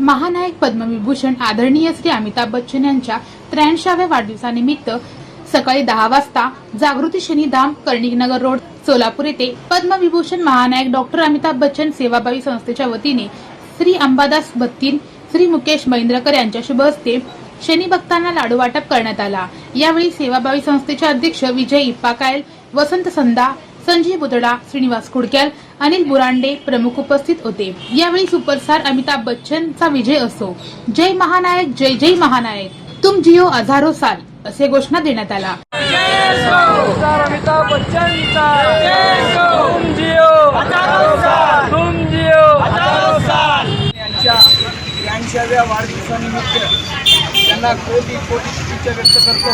महानायक पद्मविभूषण आदरणीय श्री अमिताभ बच्चन यांच्या त्र्याऐंशाव्या वाढदिवसानिमित्त सकाळी दहा वाजता जागृती शनीधाम कर्णिकनगर रोड सोलापूर येथे पद्मविभूषण महानायक डॉक्टर अमिताभ बच्चन सेवाभावी संस्थेच्या वतीने श्री अंबादास भत्तीन श्री मुकेश महिंद्रकर यांच्या शुभ हस्ते शनी भक्तांना लाडू वाटप करण्यात आला. यावेळी सेवाभावी संस्थेचे अध्यक्ष विजय इप्पाकायल वसंत संदा संजय बुदडा श्रीनिवास खुडक्याल अनिल बुरांडे प्रमुख उपस्थित होते. यावेळी सुपरस्टार अमिताभ बच्चनचा विजय असो. जय महानायक जय जय महानायक. तुम जिओ हजारो साल असे घोषणा देण्यात आला. अमिताभ यांच्या वाढदिवसानिमित्त त्यांना कोटी कोटी शुभेच्छा व्यक्त करतो.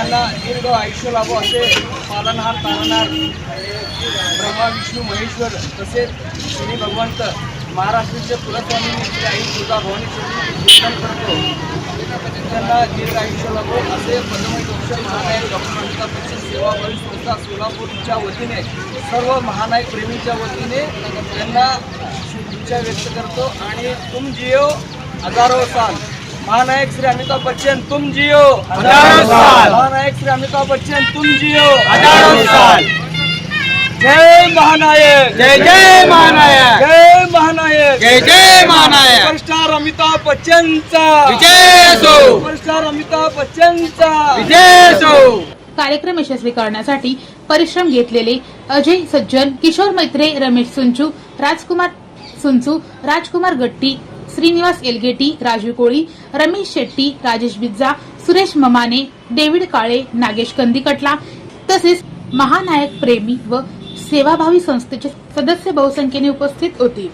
त्यांना दीर्घ आयुष्य लाभो असे पालनहार तारणार ब्रह्मा विष्णू महेश्वर तसेच श्री भगवंत महाराष्ट्राचे कुलस्वामी श्री आई तुझा भवानी चिंतन करतो. त्यांना दीर्घ आयुष्य लाभो असे पद्मविभूषण महानायक डॉक्टर अमिताभ बच्चन सेवाभावी संस्था सोलापूरच्या वतीने सर्व महानायक प्रेमीच्या वतीने त्यांना शुभेच्छा व्यक्त करतो. आणि तुम जिओ हजारो साल. महानायक श्री अमिताभ बच्चन तुम साल. महानायक श्री अमिताभ बच्चन तुम जिओ हजारो साल. जय महानायक. जय जय महानायक. जय महानायक. जय जय महानायक. सुपरस्टार अमिताभ बच्चनचा. विजय असो सुपरस्टार अमिताभ बच्चनचा. विजय असो कार्यक्रम यशस्वी करण्यासाठी परिश्रम घेतलेले अजय सज्जन किशोर मैत्रे रमेश सुंचू राजकुमार सुंचू राजकुमार गट्टी श्रीनिवास एलगेटी राजू कोळी रमेश शेट्टी राजेश बिज्जा सुरेश ममाने डेव्हिड काळे नागेश कंदिकटला तसेच महानायक प्रेमी व सेवाभावी संस्थेचे सदस्य बहुसंख्येने उपस्थित होते.